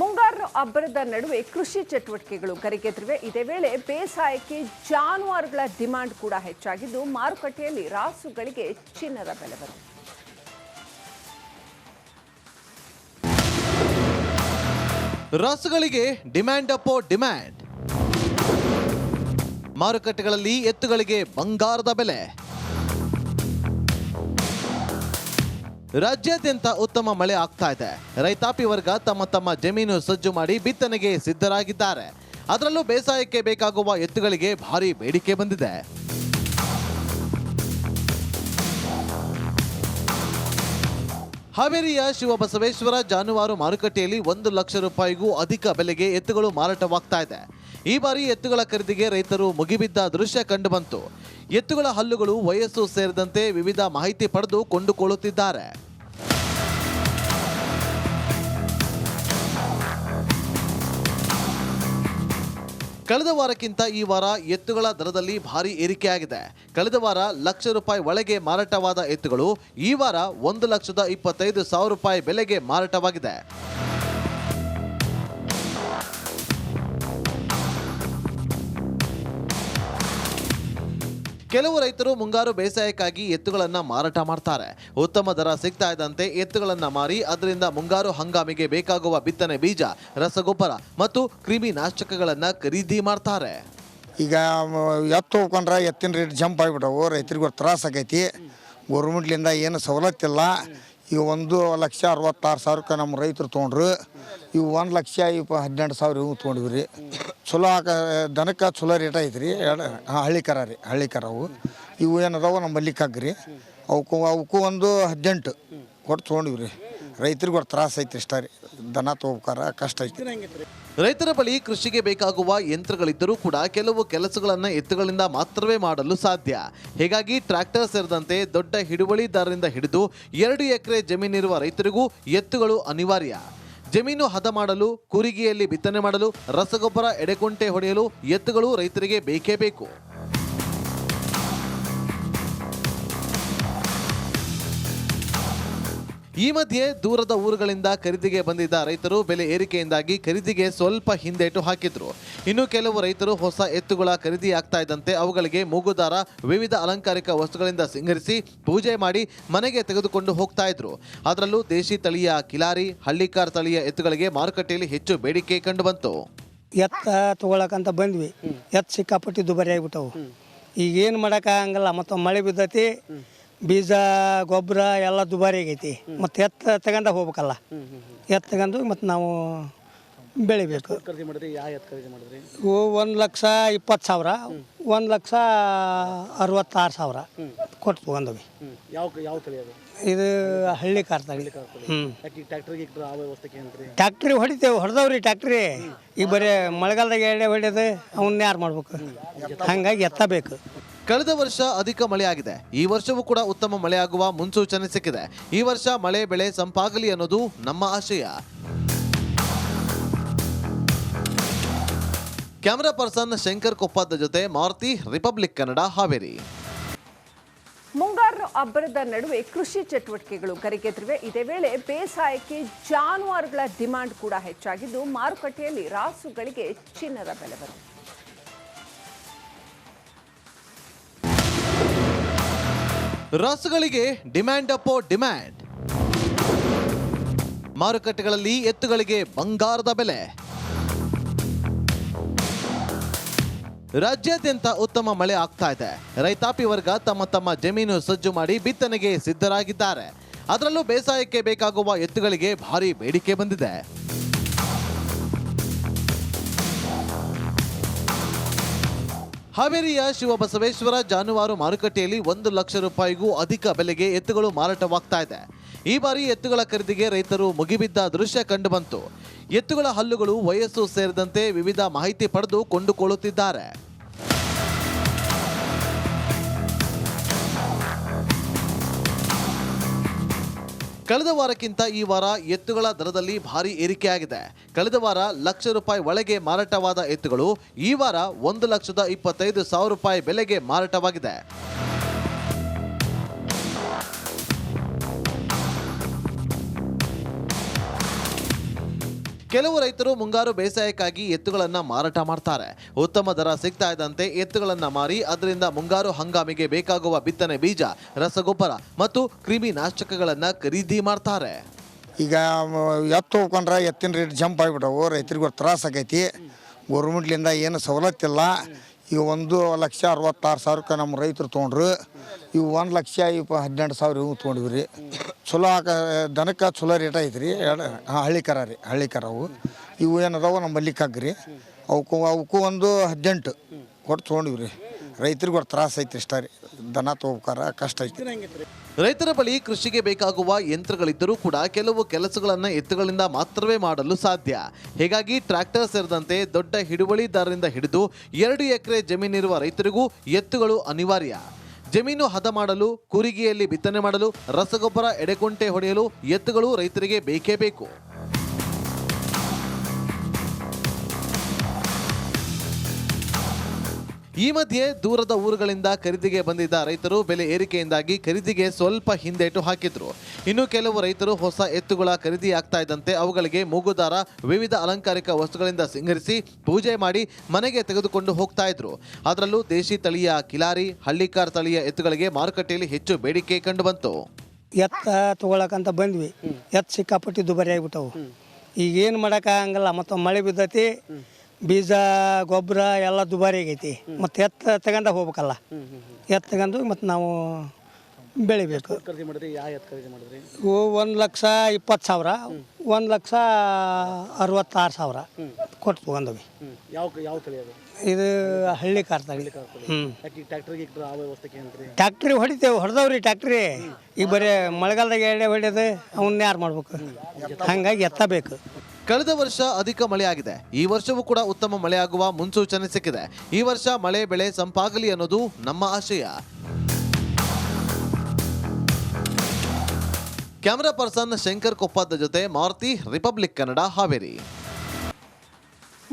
ಮುಂಗಾರು ಅಬ್ಬರದ ನಡುವೆ ಕೃಷಿ ಚಟುವಟಿಕೆಗಳು ಕರೆಗೆತ್ತಿವೆ ಇದೇ ವೇಳೆ ಬೇಸಾಯಕ್ಕೆ ಜಾನುವಾರುಗಳ ಡಿಮಾಂಡ್ ಕೂಡ ಹೆಚ್ಚಾಗಿದ್ದು, ಮಾರುಕಟ್ಟೆಯಲ್ಲಿ ರಾಸುಗಳಿಗೆ ಚಿನ್ನದ ಬೆಲೆ ಬರುತ್ತೆ ರಾಸುಗಳಿಗೆ ಡಿಮ್ಯಾಂಡ್ ಅಪ್ಪೋ ಡಿಮ್ಯಾಂಡ್. ಮಾರುಕಟ್ಟೆಗಳಲ್ಲಿ ಎತ್ತುಗಳಿಗೆ ಬಂಗಾರದ ಬೆಲೆ. ರಾಜ್ಯಾದ್ಯಂತ ಉತ್ತಮ ಮಳೆ ಆಗ್ತಾ ಇದೆ. ರೈತಾಪಿ ವರ್ಗ ತಮ್ಮ ತಮ್ಮ ಜಮೀನು ಸಜ್ಜು ಮಾಡಿ ಬಿತ್ತನೆಗೆ ಸಿದ್ಧರಾಗಿದ್ದಾರೆ. ಅದರಲ್ಲೂ ಬೇಸಾಯಕ್ಕೆ ಬೇಕಾಗುವ ಎತ್ತುಗಳಿಗೆ ಭಾರಿ ಬೇಡಿಕೆ ಬಂದಿದೆ. ಹಾವೇರಿಯ ಶಿವಬಸವೇಶ್ವರ ಜಾನುವಾರು ಮಾರುಕಟ್ಟೆಯಲ್ಲಿ ಒಂದು ಲಕ್ಷ ರೂಪಾಯಿಗೂ ಅಧಿಕ ಬೆಲೆಗೆ ಎತ್ತುಗಳು ಮಾರಾಟವಾಗ್ತಾ ಇದೆ. ಈ ಬಾರಿ ಎತ್ತುಗಳ ಖರೀದಿಗೆ ರೈತರು ಮುಗಿಬಿದ್ದ ದೃಶ್ಯ ಕಂಡುಬಂತು. ಎತ್ತುಗಳ ಹಲ್ಲುಗಳು ವಯಸ್ಸು ಸೇರಿದಂತೆ ವಿವಿಧ ಮಾಹಿತಿ ಪಡೆದು ಕೊಂಡುಕೊಳ್ಳುತ್ತಿದ್ದಾರೆ. ಕಳೆದ ವಾರಕ್ಕಿಂತ ಈ ವಾರ ಎತ್ತುಗಳ ದರದಲ್ಲಿ ಭಾರಿ ಏರಿಕೆಯಾಗಿದೆ. ಕಳೆದ ವಾರ ಲಕ್ಷ ರೂಪಾಯಿ ಒಳಗೆ ಮಾರಾಟವಾದ ಎತ್ತುಗಳು ಈ ವಾರ ಒಂದು ಲಕ್ಷದ ಇಪ್ಪತ್ತೈದು ಸಾವಿರ ರೂಪಾಯಿ ಬೆಲೆಗೆ ಮಾರಾಟವಾಗಿದೆ. ಕೆಲವು ರೈತರು ಮುಂಗಾರು ಬೇಸಾಯಕ್ಕಾಗಿ ಎತ್ತುಗಳನ್ನು ಮಾರಾಟ ಮಾಡ್ತಾರೆ. ಉತ್ತಮ ದರ ಸಿಗ್ತಾ ಇದ್ದಂತೆ ಎತ್ತುಗಳನ್ನು ಮಾರಿ ಅದರಿಂದ ಮುಂಗಾರು ಹಂಗಾಮಿಗೆ ಬೇಕಾಗುವ ಬಿತ್ತನೆ ಬೀಜ, ರಸಗೊಬ್ಬರ ಮತ್ತು ಕ್ರಿಮಿ ನಾಶಕಗಳನ್ನ ಖರೀದಿ ಮಾಡ್ತಾರೆ. ಈಗ ಎತ್ತು ಹೋಗ್ಕೊಂಡ್ರೆ ಎತ್ತಿನ ರೇಟ್ ಜಂಪ್ ಆಗಿಬಿಟ್ಟವು ರೈತರಿಗೆ ತ್ರಾಸ ಆಗೈತಿ. ಗೌರ್ಮೆಂಟ್ಲಿಂದ ಏನು ಸವಲತ್ತಿಲ್ಲ. ಈಗ ಒಂದು ಲಕ್ಷ ಅರವತ್ತಾರು ಸಾವಿರಕ್ಕೆ ನಮ್ಮ ರೈತರು ತೊಗೊಂಡ್ರು. ಇವು ಒಂದು ಲಕ್ಷ ಇಪ್ಪ ಹದಿನೆಂಟು ಸಾವಿರ ಇವು ತೊಗೊಂಡ್ವಿ ರೀ ಚಲೋ ಆಕ, ದನಕ್ಕೆ ಚಲೋ ರೇಟ್ ಐತೆ ರೀ ಎರಡು, ಹಾಂ, ಹಳ್ಳಿ ಕರ ರೀ, ಹಳ್ಳಿ ಕರ ಅವು. ಇವು ಏನದಾವ ನಮ್ಮ ಮಲ್ಲಿಕಾಗ್ರಿ. ಅವಕ್ಕೂ ಅವಕ್ಕೂ ಒಂದು ಹದಿನೆಂಟು ಕೊಟ್ಟು ತೊಗೊಂಡಿವಿ ರೀ ರೈತರಿಗೆ ತ್ರಾಸ ಐತಿ ಇಷ್ಟ ರೀ. ದನ ತಗೋಬೇಕಾರ ಕಷ್ಟ ಐತಿ. ರೈತರ ಬಳಿ ಕೃಷಿಗೆ ಬೇಕಾಗುವ ಯಂತ್ರಗಳಿದ್ದರೂ ಕೂಡ ಕೆಲವು ಕೆಲಸಗಳನ್ನು ಎತ್ತುಗಳಿಂದ ಮಾತ್ರವೇ ಮಾಡಲು ಸಾಧ್ಯ. ಹೀಗಾಗಿ ಟ್ರ್ಯಾಕ್ಟರ್ ಸೇರಿದಂತೆ ದೊಡ್ಡ ಹಿಡುವಳಿದಾರರಿಂದ ಹಿಡಿದು ಎರಡು ಎಕರೆ ಜಮೀನಿರುವ ರೈತರಿಗೂ ಎತ್ತುಗಳು ಅನಿವಾರ್ಯ. ಜಮೀನು ಹದ ಮಾಡಲು, ಕೂರಿಗೆಯಲ್ಲಿ ಬಿತ್ತನೆ ಮಾಡಲು, ರಸಗೊಬ್ಬರ ಎಡೆಕುಂಟೆ ಹೊಡೆಯಲು ಎತ್ತುಗಳು ರೈತರಿಗೆ ಬೇಕೇ ಬೇಕು. ಈ ಮಧ್ಯೆ ದೂರದ ಊರುಗಳಿಂದ ಖರೀದಿಗೆ ಬಂದಿದ್ದ ರೈತರು ಬೆಲೆ ಏರಿಕೆಯಿಂದಾಗಿ ಖರೀದಿಗೆ ಸ್ವಲ್ಪ ಹಿಂದೇಟು ಹಾಕಿದ್ರು. ಇನ್ನು ಕೆಲವು ರೈತರು ಹೊಸ ಎತ್ತುಗಳ ಖರೀದಿ ಆಗ್ತಾ ಇದ್ದಂತೆ ಅವುಗಳಿಗೆ ಮೂಗುದಾರ, ವಿವಿಧ ಅಲಂಕಾರಿಕ ವಸ್ತುಗಳಿಂದ ಸಿಂಗರಿಸಿ ಪೂಜೆ ಮಾಡಿ ಮನೆಗೆ ತೆಗೆದುಕೊಂಡು ಹೋಗ್ತಾ ಇದ್ರು. ಅದರಲ್ಲೂ ದೇಶಿ ತಳಿಯ ಕಿಲಾರಿ, ಹಳ್ಳಿಕಾರ್ ತಳಿಯ ಎತ್ತುಗಳಿಗೆ ಮಾರುಕಟ್ಟೆಯಲ್ಲಿ ಹೆಚ್ಚು ಬೇಡಿಕೆ ಕಂಡುಬಂತು. ಎತ್ತ ತಗೊಳಕಂತ ಬಂದ್ವಿ. ಎತ್ತು ಸಿಕ್ಕಾಪಟ್ಟಿ ದುಬಾರಿ ಆಗ್ಬಿಟ್ಟವು. ಈಗ ಏನು ಮಾಡೋಕ್ಕಾಗಂಗಿಲ್ಲ ಮತ್ತು ಮಳೆ ಬಿದ್ದೈತಿ. ಬೀಜ ಗೊಬ್ಬರ ಎಲ್ಲ ದುಬಾರಿ ಆಗೈತಿ. ಮತ್ತು ಎತ್ತ ತಗೊಂಡ ಹೋಗ್ಬೇಕಲ್ಲ. ಎತ್ತ ತಗೊಂಡು ಮತ್ತು ನಾವು ಬೆಳಿಬೇಕು. ಖರೀದಿ ಮಾಡಿದ್ರಿ? ಯಾವ ಎತ್ತು ಖರೀದಿ ಮಾಡಿದ್ರಿ? ಒಂದು ಲಕ್ಷ ಇಪ್ಪತ್ತು ಸಾವಿರ. ಒಂದು ಲಕ್ಷ ಅರವತ್ತಾರು ಸಾವಿರ ಕೊಟ್ಟು ತೊಗೊಂಡವಿ ಯಾವ ಯಾವ ತಳಿ ಅದು? ಇದು ಹಳ್ಳಿ ಹ್ಞೂ ಯಾಕೆ ಇಟ್ಟರೆ ಆ ವ್ಯವಸ್ಥೆಗೆ ಏನ್ರಿ ಟ್ಯಾಕ್ಟ್ರಿ ಹೊಡಿತೇವೆ ಹೊಡೆದವ್ರಿ ಟ್ಯಾಕ್ಟ್ರಿ ಈಗ ಬರೀ ಮಳೆಗಾಲದಾಗ ಎಣ್ಣೆ ಹೊಡೆಯೋದು ಅವನ್ನ ಯಾರು ಮಾಡ್ಬೇಕು? ಹಂಗಾಗಿ ಎತ್ತಬೇಕು. ಕಳೆದ ವರ್ಷ ಅಧಿಕ ಮಳೆಯಾಗಿದೆ. ಈ ವರ್ಷವೂ ಕೂಡ ಉತ್ತಮ ಮಳೆಯಾಗುವ ಮುನ್ಸೂಚನೆ ಸಿಕ್ಕಿದೆ. ಈ ವರ್ಷ ಮಳೆ, ಬೆಳೆ ಸಂಪಾಗಲಿ ಅನ್ನೋದು ನಮ್ಮ ಆಶಯ. ಕ್ಯಾಮರಾ ಪರ್ಸನ್ ಶಂಕರ್ ಕೊಪ್ಪದ ಜೊತೆ ಮಾರುತಿ, ರಿಪಬ್ಲಿಕ್ ಕನ್ನಡ, ಹಾವೇರಿ. ಮುಂಗಾರು ಅಬ್ಬರದ ನಡುವೆ ಕೃಷಿ ಚಟುವಟಿಕೆಗಳು ಕರೆಗೆತ್ತಿವೆ ಇದೇ ವೇಳೆ ಬೇಸಾಯಕ್ಕೆ ಜಾನುವಾರುಗಳ ಡಿಮಾಂಡ್ ಕೂಡ ಹೆಚ್ಚಾಗಿದ್ದು ಮಾರುಕಟ್ಟೆಯಲ್ಲಿ ರಾಸುಗಳಿಗೆ ಚಿನ್ನದ ಬೆಲೆ ಬಂದಿದೆ ರಾಸುಗಳಿಗೆ ಡಿಮ್ಯಾಂಡ್ ಅಪ್ಪೋ ಡಿಮ್ಯಾಂಡ್. ಮಾರುಕಟ್ಟೆಗಳಲ್ಲಿ ಎತ್ತುಗಳಿಗೆ ಬಂಗಾರದ ಬೆಲೆ. ರಾಜ್ಯಾದ್ಯಂತ ಉತ್ತಮ ಮಳೆ ಆಗ್ತಾ ಇದೆ. ರೈತಾಪಿ ವರ್ಗ ತಮ್ಮ ತಮ್ಮ ಜಮೀನು ಸಜ್ಜು ಮಾಡಿ ಬಿತ್ತನೆಗೆ ಸಿದ್ಧರಾಗಿದ್ದಾರೆ. ಅದರಲ್ಲೂ ಬೇಸಾಯಕ್ಕೆ ಬೇಕಾಗುವ ಎತ್ತುಗಳಿಗೆ ಭಾರಿ ಬೇಡಿಕೆ ಬಂದಿದೆ. ಹಾವೇರಿಯ ಶಿವಬಸವೇಶ್ವರ ಜಾನುವಾರು ಮಾರುಕಟ್ಟೆಯಲ್ಲಿ ಒಂದು ಲಕ್ಷ ರೂಪಾಯಿಗೂ ಅಧಿಕ ಬೆಲೆಗೆ ಎತ್ತುಗಳು ಮಾರಾಟವಾಗ್ತಾ ಇದೆ. ಈ ಬಾರಿ ಎತ್ತುಗಳ ಖರೀದಿಗೆ ರೈತರು ಮುಗಿಬಿದ್ದ ದೃಶ್ಯ ಕಂಡುಬಂತು. ಎತ್ತುಗಳ ಹಲ್ಲುಗಳು ವಯಸ್ಸು ಸೇರಿದಂತೆ ವಿವಿಧ ಮಾಹಿತಿ ಪಡೆದು ಕೊಂಡುಕೊಳ್ಳುತ್ತಿದ್ದಾರೆ. ಕಳೆದ ವಾರಕ್ಕಿಂತ ಈ ವಾರ ಎತ್ತುಗಳ ದರದಲ್ಲಿ ಭಾರಿ ಏರಿಕೆಯಾಗಿದೆ. ಕಳೆದ ವಾರ ಲಕ್ಷ ರೂಪಾಯಿ ಒಳಗೆ ಮಾರಾಟವಾದ ಎತ್ತುಗಳು ಈ ವಾರ ಒಂದು ಲಕ್ಷದ ಇಪ್ಪತ್ತೈದು ಸಾವಿರ ರೂಪಾಯಿ ಬೆಲೆಗೆ ಮಾರಾಟವಾಗಿದೆ. ಕೆಲವು ರೈತರು ಮುಂಗಾರು ಬೇಸಾಯಕ್ಕಾಗಿ ಎತ್ತುಗಳನ್ನು ಮಾರಾಟ ಮಾಡ್ತಾರೆ. ಉತ್ತಮ ದರ ಸಿಗ್ತಾ ಇದ್ದಂತೆ ಎತ್ತುಗಳನ್ನು ಮಾರಿ ಅದರಿಂದ ಮುಂಗಾರು ಹಂಗಾಮಿಗೆ ಬೇಕಾಗುವ ಬಿತ್ತನೆ ಬೀಜ, ರಸಗೊಬ್ಬರ ಮತ್ತು ಕ್ರಿಮಿ ನಾಶಕಗಳನ್ನ ಖರೀದಿ ಮಾಡ್ತಾರೆ. ಈಗ ಎತ್ತು ಹೋಗ್ಕೊಂಡ್ರೆ ಎತ್ತಿನ ರೇಟ್ ಜಂಪ್ ಆಗಿಬಿಟ್ಟವು ರೈತರಿಗೆ ತ್ರಾಸ ಆಗೈತಿ. ಗೌರ್ಮೆಂಟ್ಲಿಂದ ಏನು ಸವಲತ್ತಿಲ್ಲ. ಈಗ ಒಂದು ಲಕ್ಷ ಅರವತ್ತಾರು ಸಾವಿರಕ್ಕೆ ನಮ್ಮ ರೈತರು ತೊಗೊಂಡ್ರು. ಇವು ಒಂದು ಲಕ್ಷ ಇಪ್ಪ ಹದಿನೆಂಟು ಸಾವಿರ ಇವು ತೊಗೊಂಡಿವಿ ರೀ ಚಲೋ ಆಕ, ದನಕ್ಕೆ ಚಲೋ ರೇಟ್ ಐತೆ ರೀ ಎರಡು, ಹಾಂ, ಹಳ್ಳಿ ಕರ ರೀ, ಹಳ್ಳಿ ಕರ ಅವು. ಇವು ಏನದಾವ ನಮ್ಮ ಮಲ್ಲಿಕಾಗ್ರಿ. ಅವಕ್ಕೂ ಅವಕ್ಕೂ ಒಂದು ಹದಿನೆಂಟು ಕೊಟ್ಟು ತೊಗೊಂಡಿವಿ ರೀ ರೈತರಿಗೆ ಒಂದು ತ್ರಾಸ ಐತಿ ಇಷ್ಟ ದನ ತಗೋಬೇಕಾರ ಕಷ್ಟ ಐತಿ. ರೈತರ ಬಳಿ ಕೃಷಿಗೆ ಬೇಕಾಗುವ ಯಂತ್ರಗಳಿದ್ದರೂ ಕೂಡ ಕೆಲವು ಕೆಲಸಗಳನ್ನು ಎತ್ತುಗಳಿಂದ ಮಾತ್ರವೇ ಮಾಡಲು ಸಾಧ್ಯ. ಹೀಗಾಗಿ ಟ್ರ್ಯಾಕ್ಟರ್ ಸೇರಿದಂತೆ ದೊಡ್ಡ ಹಿಡುವಳಿದಾರರಿಂದ ಹಿಡಿದು ಎರಡು ಎಕರೆ ಜಮೀನಿರುವ ರೈತರಿಗೂ ಎತ್ತುಗಳು ಅನಿವಾರ್ಯ. ಜಮೀನು ಹದ ಮಾಡಲು, ಕೂರಿಗೆಯಲ್ಲಿ ಬಿತ್ತನೆ ಮಾಡಲು, ರಸಗೊಬ್ಬರ ಎಡೆಕುಂಟೆ ಹೊಡೆಯಲು ಎತ್ತುಗಳು ರೈತರಿಗೆ ಬೇಕೇ ಬೇಕು. ಈ ಮಧ್ಯೆ ದೂರದ ಊರುಗಳಿಂದ ಖರೀದಿಗೆ ಬಂದಿದ್ದ ರೈತರು ಬೆಲೆ ಏರಿಕೆಯಿಂದಾಗಿ ಖರೀದಿಗೆ ಸ್ವಲ್ಪ ಹಿಂದೇಟು ಹಾಕಿದ್ರು. ಇನ್ನು ಕೆಲವು ರೈತರು ಹೊಸ ಎತ್ತುಗಳ ಖರೀದಿ ಆಗ್ತಾ ಇದ್ದಂತೆ ಅವುಗಳಿಗೆ ಮೂಗುದಾರ, ವಿವಿಧ ಅಲಂಕಾರಿಕ ವಸ್ತುಗಳಿಂದ ಸಿಂಗರಿಸಿ ಪೂಜೆ ಮಾಡಿ ಮನೆಗೆ ತೆಗೆದುಕೊಂಡು ಹೋಗ್ತಾ ಇದ್ರು. ಅದರಲ್ಲೂ ದೇಶಿ ತಳಿಯ ಕಿಲಾರಿ, ಹಳ್ಳಿಕಾರ್ ತಳಿಯ ಎತ್ತುಗಳಿಗೆ ಮಾರುಕಟ್ಟೆಯಲ್ಲಿ ಹೆಚ್ಚು ಬೇಡಿಕೆ ಕಂಡುಬಂತು. ಎತ್ತ ತಗೊಳಕಂತ ಬಂದ್ವಿ. ಎತ್ತು ಸಿಕ್ಕಾಪಟ್ಟಿ ದುಬಾರಿ ಆಗ್ಬಿಟ್ಟವು. ಈಗ ಏನು ಮಾಡೋಕ್ಕಾಗಂಗಿಲ್ಲ ಮತ್ತು ಮಳೆ ಬಿದ್ದೈತಿ. ಬೀಜ ಗೊಬ್ಬರ ಎಲ್ಲ ದುಬಾರಿ ಆಗೈತಿ. ಮತ್ತು ಎತ್ತ ತಗೊಂಡ ಹೋಗ್ಬೇಕಲ್ಲ. ಎತ್ತ ತಗೊಂಡು ಮತ್ತು ನಾವು ಬೆಳಿಬೇಕು. ಖರೀದಿ ಮಾಡಿದ್ರಿ? ಯಾವ ಎತ್ತು ಖರೀದಿ ಮಾಡಿದ್ರಿ? ಇವು ಒಂದು ಲಕ್ಷ ಇಪ್ಪತ್ತು ಸಾವಿರ. ಒಂದು ಲಕ್ಷ ಅರವತ್ತಾರು ಸಾವಿರ ಕೊಟ್ಟು ತೊಗೊಂಡವಿ. ಯಾವ ಯಾವ ತಳಿ ಅದು? ಇದು ಹಳ್ಳಿ ಕಾರ್ ತಳಿ. ಹ್ಞೂ ಯಾಕೆ ಈ ಟ್ಯಾಕ್ಟ್ರಿಗೆ ಆ ವ್ಯವಸ್ಥೆಗೆ ಅಂತ್ರಿ ಟ್ಯಾಕ್ಟ್ರಿ ಹೊಡಿತೇವೆ ಹೊಡೆದವ್ರಿ ಟ್ಯಾಕ್ಟ್ರಿ ಈಗ ಬರೀ ಮಳೆಗಾಲದಾಗ ಎಡೆ ಹೊಡೆಯೋದು ಅವನ್ನ ಯಾರು ಮಾಡ್ಬೇಕು? ಹಂಗಾಗಿ ಎತ್ತಬೇಕು. ಕಳೆದ ವರ್ಷ ಅಧಿಕ ಮಳೆಯಾಗಿದೆ. ಈ ವರ್ಷವೂ ಕೂಡ ಉತ್ತಮ ಮಳೆಯಾಗುವ ಮುನ್ಸೂಚನೆ ಸಿಕ್ಕಿದೆ. ಈ ವರ್ಷ ಮಳೆ, ಬೆಳೆ ಸಂಪಾಗಲಿ ಅನ್ನೋದು ನಮ್ಮ ಆಶಯ. ಕ್ಯಾಮರಾ ಪರ್ಸನ್ ಶಂಕರ್ ಕೊಪ್ಪದ ಜೊತೆ ಮಾರುತಿ, ರಿಪಬ್ಲಿಕ್ ಕನ್ನಡ, ಹಾವೇರಿ.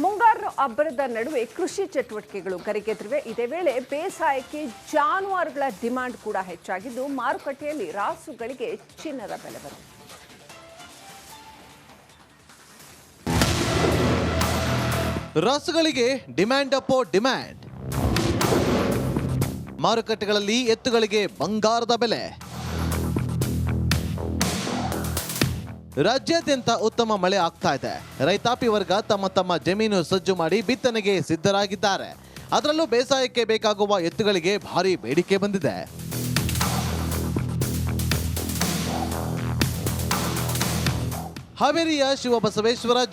ಮುಂಗಾರು ಅಬ್ಬರದ ನಡುವೆ ಕೃಷಿ ಚಟುವಟಿಕೆಗಳು ಕರಿಗೆದ್ರಿವೆ. ಇದೇ ವೇಳೆ ಬೇಸಾಯಕ್ಕೆ ಜಾನುವಾರುಗಳ ಡಿಮಾಂಡ್ ಕೂಡ ಹೆಚ್ಚಾಗಿದ್ದು ಮಾರುಕಟ್ಟೆಯಲ್ಲಿ ರಾಸುಗಳಿಗೆ ಚಿನ್ನದ ಬೆಲೆ ಬಂದಿದೆ. ರಾಸುಗಳಿಗೆ ಡಿಮ್ಯಾಂಡ್ ಅಪೋ ಡಿಮ್ಯಾಂಡ್ ಮಾರುಕಟ್ಟೆಗಳಲ್ಲಿ ಎತ್ತುಗಳಿಗೆ ಬಂಗಾರದ ಬೆಲೆ. ರಾಜ್ಯಾದ್ಯಂತ ಉತ್ತಮ ಮಳೆ ಆಗ್ತಾ ಇದೆ. ರೈತಾಪಿ ವರ್ಗ ತಮ್ಮ ತಮ್ಮ ಜಮೀನು ಸಜ್ಜು ಮಾಡಿ ಬಿತ್ತನೆಗೆ ಸಿದ್ಧರಾಗಿದ್ದಾರೆ. ಅದರಲ್ಲೂ ಬೇಸಾಯಕ್ಕೆ ಬೇಕಾಗುವ ಎತ್ತುಗಳಿಗೆ ಭಾರಿ ಬೇಡಿಕೆ ಬಂದಿದೆ. ಹಾವೇರಿಯ ಶಿವಬಸವೇಶ್ವರ